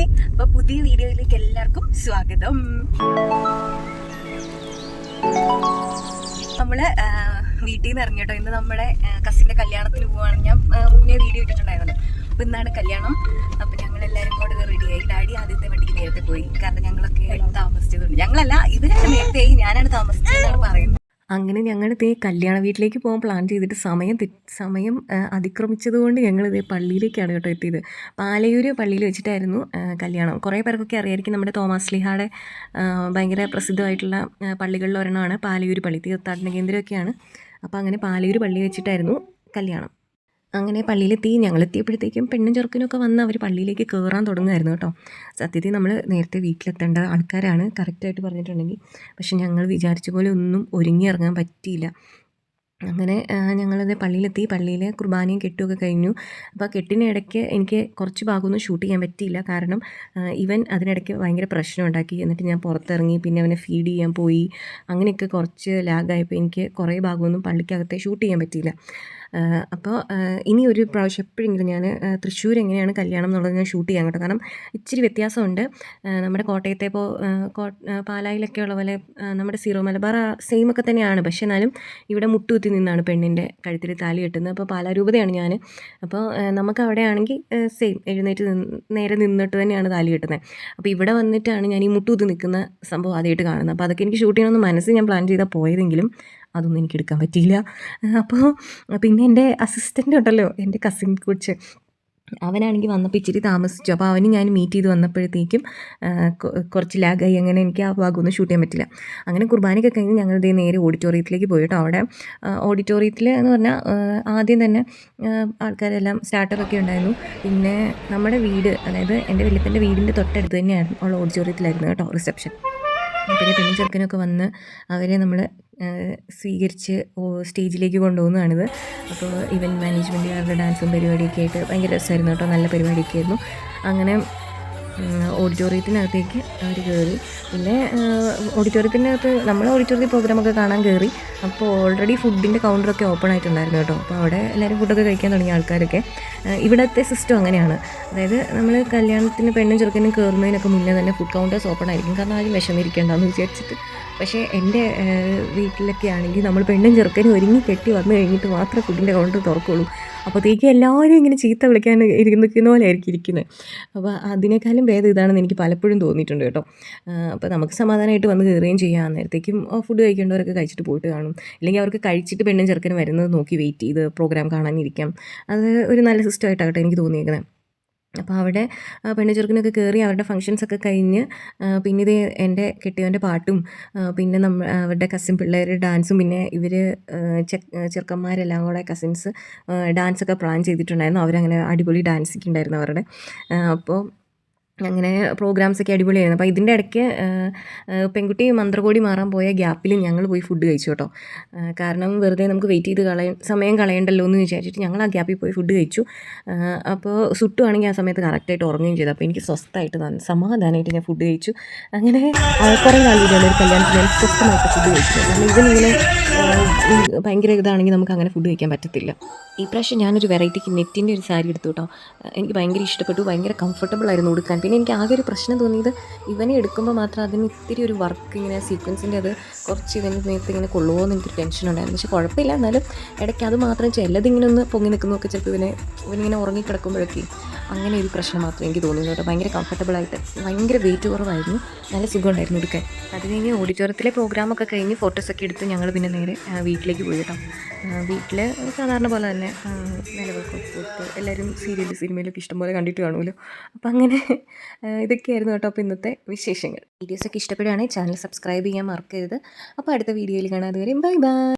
Hi അപ്പൊ പുതിയ വീഡിയോയിലേക്ക് എല്ലാവർക്കും സ്വാഗതം. നമ്മൾ വീട്ടിൽ നിന്ന് ഇറങ്ങിയിട്ടോ ഇന്ന് നമ്മുടെ കസിന്റെ കല്യാണത്തിന് പോവാണ്. ഞാൻ മുന്നേ വീഡിയോ ഇട്ടിട്ടുണ്ടായിരുന്നു. അപ്പൊ ഇന്നാണ് കല്യാണം. അപ്പൊ ഞങ്ങൾ എല്ലാവരും കൂടെ റെഡിയായി ഡാഡി ആദ്യത്തെ വണ്ടിക്ക് നേരത്തെ പോയി. കാരണം ഞങ്ങളൊക്കെ താമസിച്ചതുകൊണ്ട്. ഞങ്ങളല്ല ഇവരാണ് നേരത്തെ ഞാനാണ് താമസിച്ചതെന്നാണ് പറയുന്നത്. അങ്ങനെ ഞങ്ങൾ ഇതേ കല്യാണ വീട്ടിലേക്ക് പോകാൻ പ്ലാൻ ചെയ്തിട്ട് സമയം സമയം അതിക്രമിച്ചതുകൊണ്ട് അതിക്രമിച്ചത് കൊണ്ട് ഞങ്ങൾ ഇതേ പള്ളിയിലേക്കാണ് കേട്ടോ എത്തിയത്. പാലയൂർ പള്ളിയിൽ വെച്ചിട്ടായിരുന്നു കല്യാണം. കുറേ പേർക്കൊക്കെ അറിയായിരിക്കും നമ്മുടെ തോമസ് ലിഹാടെ ഭയങ്കര പ്രസിദ്ധമായിട്ടുള്ള പള്ളികളിൽ ഒരെണ്ണമാണ് പാലയൂർ പള്ളി തീർത്ഥാടന കേന്ദ്രമൊക്കെയാണ്. അപ്പോൾ അങ്ങനെ പാലയൂർ പള്ളി വെച്ചിട്ടായിരുന്നു കല്യാണം. അങ്ങനെ പള്ളിയിലെത്തി. ഞങ്ങളെത്തിയപ്പോഴത്തേക്കും പെണ്ണും ചെറുക്കനൊക്കെ വന്ന് അവർ പള്ളിയിലേക്ക് കയറാൻ തുടങ്ങുമായിരുന്നു കേട്ടോ. സത്യത്തിൽ നമ്മൾ നേരത്തെ വീട്ടിലെത്തേണ്ട ആൾക്കാരാണ് കറക്റ്റായിട്ട് പറഞ്ഞിട്ടുണ്ടെങ്കിൽ. പക്ഷെ ഞങ്ങൾ വിചാരിച്ച പോലെ ഒന്നും ഒരുങ്ങി ഇറങ്ങാൻ പറ്റിയില്ല. അങ്ങനെ ഞങ്ങളത് പള്ളിയിലെത്തി. പള്ളിയിലെ കുർബാനയും കെട്ടുമൊക്കെ കഴിഞ്ഞു. അപ്പോൾ കെട്ടിനിടയ്ക്ക് എനിക്ക് കുറച്ച് ഭാഗമൊന്നും ഷൂട്ട് ചെയ്യാൻ പറ്റിയില്ല. കാരണം ഇവൻ അതിനിടയ്ക്ക് ഭയങ്കര പ്രശ്നം ഉണ്ടാക്കി. എന്നിട്ട് ഞാൻ പുറത്തിറങ്ങി പിന്നെ അവനെ ഫീഡ് ചെയ്യാൻ പോയി. അങ്ങനെയൊക്കെ കുറച്ച് ലാഗായപ്പോൾ എനിക്ക് കുറേ ഭാഗമൊന്നും പള്ളിക്കകത്തെ ഷൂട്ട് ചെയ്യാൻ പറ്റിയില്ല. അപ്പോൾ ഇനി ഒരു പ്രാവശ്യം എപ്പോഴെങ്കിലും ഞാൻ തൃശ്ശൂർ എങ്ങനെയാണ് കല്യാണം എന്നുള്ളത് ഞാൻ ഷൂട്ട് ചെയ്യാൻ കേട്ടോ. കാരണം ഇച്ചിരി വ്യത്യാസമുണ്ട്. നമ്മുടെ കോട്ടയത്തെ ഇപ്പോൾ പാലായിലൊക്കെ ഉള്ള പോലെ നമ്മുടെ സീറോ മലബാർ സെയിം ഒക്കെ തന്നെയാണ്. പക്ഷേ എന്നാലും ഇവിടെ മുട്ടുകുത്തി നിന്നാണ് പെണ്ണിന്റെ കഴുത്തിൽ താലി കെട്ടുന്നത്. അപ്പോൾ പാലാരൂപതയാണ് ഞാൻ. അപ്പോൾ നമുക്ക് അവിടെ ആണെങ്കിൽ സെയിം എഴുന്നേറ്റ് നേരെ നിന്നിട്ട് തന്നെയാണ് താലി കെട്ടുന്നത്. അപ്പോൾ ഇവിടെ വന്നിട്ടാണ് ഞാൻ ഈ മുട്ടുകുത്തി നിൽക്കുന്ന സംഭവം ആദ്യമായിട്ട് കാണുന്നത്. അപ്പോൾ അതൊക്കെ എനിക്ക് ഷൂട്ട് ചെയ്യണമെന്ന് മനസ്സിൽ ഞാൻ പ്ലാൻ ചെയ്താൽ പോയതെങ്കിലും അതൊന്നും എനിക്ക് എടുക്കാൻ പറ്റിയില്ല. അപ്പോൾ പിന്നെ എന്റെ അസിസ്റ്റന്റ് ഉണ്ടല്ലോ എന്റെ കസിൻ കുറിച്ച് അവനാണെങ്കിൽ വന്നപ്പോൾ ഇച്ചിരി താമസിച്ചു. അപ്പോൾ അവന് ഞാൻ മീറ്റ് ചെയ്ത് വന്നപ്പോഴത്തേക്കും കുറച്ച് ലാഗായി അങ്ങനെ എനിക്ക് ആ ഭാഗമൊന്നും ഷൂട്ട് ചെയ്യാൻ പറ്റില്ല. അങ്ങനെ കുർബാനയ്ക്ക് കഴിഞ്ഞ് ഞങ്ങൾ ഇതേ നേരെ ഓഡിറ്റോറിയത്തിലേക്ക് പോയി കേട്ടോ അവിടെ ഓഡിറ്റോറിയത്തിൽ എന്ന് പറഞ്ഞാൽ ആദ്യം തന്നെ ആൾക്കാരെല്ലാം സ്റ്റാർട്ടറൊക്കെ ഉണ്ടായിരുന്നു. പിന്നെ നമ്മുടെ വീട് അതായത് എന്റെ വലിയപ്പന്റെ വീടിന്റെ തൊട്ടടുത്ത് തന്നെയായിരുന്നു ഉള്ള ഓഡിറ്റോറിയത്തിലായിരുന്നു കേട്ടോ റിസപ്ഷൻ പിന്നെ പെണ്ണും ചെറുക്കനൊക്കെ വന്ന് അവരെ നമ്മൾ സ്വീകരിച്ച് സ്റ്റേജിലേക്ക് കൊണ്ടുപോകുന്നതാണിത്. അപ്പോൾ ഇവന്റ് മാനേജ്മെന്റുകാരുടെ ഡാൻസും പരിപാടിയൊക്കെ ആയിട്ട് ഭയങ്കര രസമായിരുന്നു കേട്ടോ. നല്ല പരിപാടിയൊക്കെ ആയിരുന്നു. അങ്ങനെ ഓഡിറ്റോറിയത്തിനകത്തേക്ക് അവർ കയറി പിന്നെ ഓഡിറ്റോറിയത്തിനകത്ത് നമ്മൾ ഓഡിറ്റോറിയത്തിൽ പ്രോഗ്രാമൊക്കെ കാണാൻ കയറി അപ്പോൾ ഓൾറെഡി ഫുഡിന്റെ കൗണ്ടറൊക്കെ ഓപ്പൺ ആയിട്ടുണ്ടായിരുന്നു കേട്ടോ. അപ്പോൾ അവിടെ എല്ലാവരും ഫുഡൊക്കെ കഴിക്കാൻ തുടങ്ങിയ ആൾക്കാരൊക്കെ. ഇവിടുത്തെ സിസ്റ്റം അങ്ങനെയാണ്. അതായത് നമ്മൾ കല്യാണത്തിന് പെണ്ണും ചെറുക്കനും കയറുന്നതിനൊക്കെ മുന്നേ തന്നെ ഫുഡ് കൗണ്ടേഴ്സ് ഓപ്പൺ ആയിരിക്കും. കാരണം ആരും വിഷമിരിക്കേണ്ടെന്ന് വിചാരിച്ചിട്ട്. പക്ഷേ എന്റെ വീട്ടിലൊക്കെ ആണെങ്കിൽ നമ്മൾ പെണ്ണും ചെറുക്കനും ഒരുങ്ങി കെട്ടി വന്നു കഴിഞ്ഞിട്ട് മാത്രമേ ഫുഡിന്റെ കൗണ്ടർ തുറക്കുള്ളൂ. അപ്പോഴത്തേക്ക് എല്ലാവരും ഇങ്ങനെ ചീത്ത വിളിക്കാൻ ഇരിക്കുന്ന പോലെ ആയിരിക്കും ഇരിക്കുന്നത് അപ്പോൾ അതിനേക്കാളും ഭേദം ഇതാണെന്ന് എനിക്ക് പലപ്പോഴും തോന്നിയിട്ടുണ്ട് കേട്ടോ. അപ്പോൾ നമുക്ക് സമാധാനമായിട്ട് വന്ന് കയറുകയും ചെയ്യാം. അന്നേരത്തേക്കും ഫുഡ് കഴിക്കേണ്ടവരൊക്കെ കഴിച്ചിട്ട് പോയിട്ട് കാണും. ഇല്ലെങ്കിൽ അവർക്ക് കഴിച്ചിട്ട് പെണ്ണും ചെറുക്കനും വരുന്നത് നോക്കി വെയിറ്റ് ചെയ്ത് പ്രോഗ്രാം കാണാനിരിക്കാം. അത് ഒരു നല്ല സിസ്റ്റമായിട്ടാകട്ടെ എനിക്ക് തോന്നിയേക്കുന്നത് അപ്പോൾ അവിടെ പെണ്ണു ചെറുക്കനൊക്കെ കയറി അവരുടെ ഫങ്ഷൻസ് ഒക്കെ കഴിഞ്ഞ് പിന്നെ ഇത് എന്റെ കെട്ടിയവന്റെ പാട്ടും പിന്നെ നമ്മ അവരുടെ കസിൻ പിള്ളേരുടെ ഡാൻസും പിന്നെ ഇവർ ചെറുക്കന്മാരെല്ലാം കൂടെ കസിൻസ് ഡാൻസൊക്കെ പ്ലാൻ ചെയ്തിട്ടുണ്ടായിരുന്നു. അവരങ്ങനെ അടിപൊളി ഡാൻസൊക്കെ ഉണ്ടായിരുന്നു അവരുടെ. അപ്പോൾ അങ്ങനെ പ്രോഗ്രാംസൊക്കെ അടിപൊളിയായിരുന്നു. അപ്പോൾ ഇതിന്റെ ഇടയ്ക്ക് പെൺകുട്ടി മന്ത്രകോടി മാറാൻ പോയ ഗ്യാപ്പിൽ ഞങ്ങൾ പോയി ഫുഡ് കഴിച്ചു കേട്ടോ. കാരണം വെറുതെ നമുക്ക് വെയിറ്റ് ചെയ്ത് കളയ സമയം കളയണ്ടല്ലോ എന്ന് വിചാരിച്ചിട്ട് ഞങ്ങൾ ആ ഗ്യാപ്പിൽ പോയി ഫുഡ് കഴിച്ചു. അപ്പോൾ സുട്ടുവാണെങ്കിൽ ആ സമയത്ത് കറക്റ്റായിട്ട് ഉറങ്ങുകയും ചെയ്തു. അപ്പോൾ എനിക്ക് സ്വസ്ഥമായിട്ട് സമാധാനമായിട്ട് ഞാൻ ഫുഡ് കഴിച്ചു. അങ്ങനെ ആ, കുറേ നാൾ കൂടിയാണ് ഒരു കല്യാണത്തിന് സ്വസ്ഥമായിട്ട് ഫുഡ് കഴിച്ചു. കാരണം ഇതിനിങ്ങനെ ഭയങ്കര ഇതാണെങ്കിൽ നമുക്ക് അങ്ങനെ ഫുഡ് കഴിക്കാൻ പറ്റത്തില്ല. ഈ പ്രാവശ്യം ഞാനൊരു വെറൈറ്റിക്ക് നെറ്റിന്റെ ഒരു സാരി എടുത്തു കേട്ടോ. എനിക്ക് ഭയങ്കര ഇഷ്ടപ്പെട്ടു. ഭയങ്കര കംഫർട്ടബിൾ ആയിരുന്നു ഉടുക്കാൻ. പിന്നെ എനിക്ക് ആകെ ഒരു പ്രശ്നം തോന്നിയത് ഇവനെ എടുക്കുമ്പോൾ മാത്രം അതിന് ഇത്തിരി ഒരു വർക്ക് ഇങ്ങനെ സീക്വൻസിന്റെ അത് കുറച്ച് ഇവന് നേരത്തെ ഇങ്ങനെ കൊള്ളുമോ എന്ന് എനിക്കൊരു ടെൻഷൻ ഉണ്ടായിരുന്നു. പക്ഷെ കുഴപ്പമില്ല. എന്നാലും ഇടയ്ക്ക് അത് മാത്രം ചിലതിങ്ങനെ ഒന്ന് പൊങ്ങി നിൽക്കുന്നതൊക്കെ ചിലപ്പോൾ ഇവനെ ഇവനിങ്ങനെ ഉറങ്ങിക്കിടക്കുമ്പോഴൊക്കെ അങ്ങനെ ഒരു പ്രശ്നം മാത്രമേ എനിക്ക് തോന്നുന്നു കേട്ടോ. ഭയങ്കര കംഫർട്ടബിൾ ആയിട്ട് ഭയങ്കര വെയിറ്റ് കുറവായിരുന്നു. നല്ല സുഖമുണ്ടായിരുന്നു എടുക്കാൻ അത് കഴിഞ്ഞ് ഓഡിറ്റോറിയത്തിലെ പ്രോഗ്രാമൊക്കെ കഴിഞ്ഞ് ഫോട്ടോസൊക്കെ എടുത്ത് ഞങ്ങൾ പിന്നെ നേരെ വീട്ടിലേക്ക് പോയി കേട്ടോ. വീട്ടിൽ സാധാരണ പോലെ തന്നെ ആ, നിലവിളക്കൊക്കെ കൊടുത്ത് എല്ലാവരും സീരിയൽ സിനിമയിലൊക്കെ ഇഷ്ടംപോലെ കണ്ടിട്ട് കാണുമല്ലോ. അപ്പം അങ്ങനെ ഇതൊക്കെയായിരുന്നു കേട്ടോ അപ്പോൾ ഇന്നത്തെ വിശേഷങ്ങൾ. വീഡിയോസൊക്കെ ഇഷ്ടപ്പെടുകയാണെങ്കിൽ ചാനൽ സബ്സ്ക്രൈബ് ചെയ്യാൻ മറക്കരുത്. അപ്പോൾ അടുത്ത വീഡിയോയിൽ കാണാതെ വരെയും ബൈ ബൈ